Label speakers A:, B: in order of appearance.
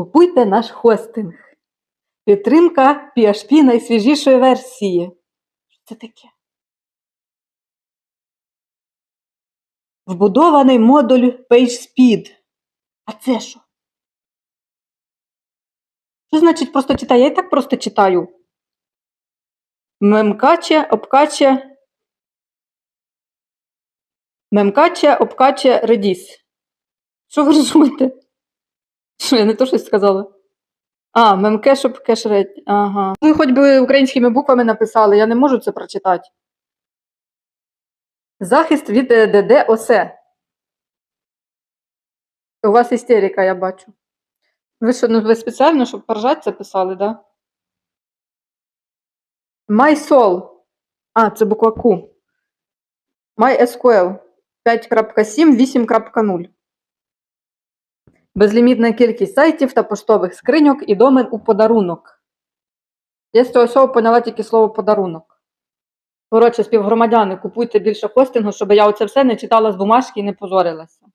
A: Купуйте наш хостинг. Підтримка PHP найсвіжішої версії. Що це таке? Вбудований модуль PageSpeed. А це що? Що значить просто читаю? Я і так просто читаю. Мемкаче, обкаче. Мемкаче, обкаче, редіс. Що ви розумієте? Що, я не то щось сказала? А, мемкеш, обкеш, редіс. Ага. Ви хоч би українськими буквами написали, я не можу це прочитати. Захист від е, ДД-ОС. У вас істерика, я бачу. Ви що, ну ви спеціально, щоб поржать це писали, да? MySol. А, це буква Q. MySQL 5.7, 8.0. Безлімітна кількість сайтів та поштових скриньок і домен у подарунок. Я з цього всього поняла тільки слово подарунок. Коротше, співгромадяни, купуйте більше хостингу, щоб я оце все не читала з бумажки і не позорилася.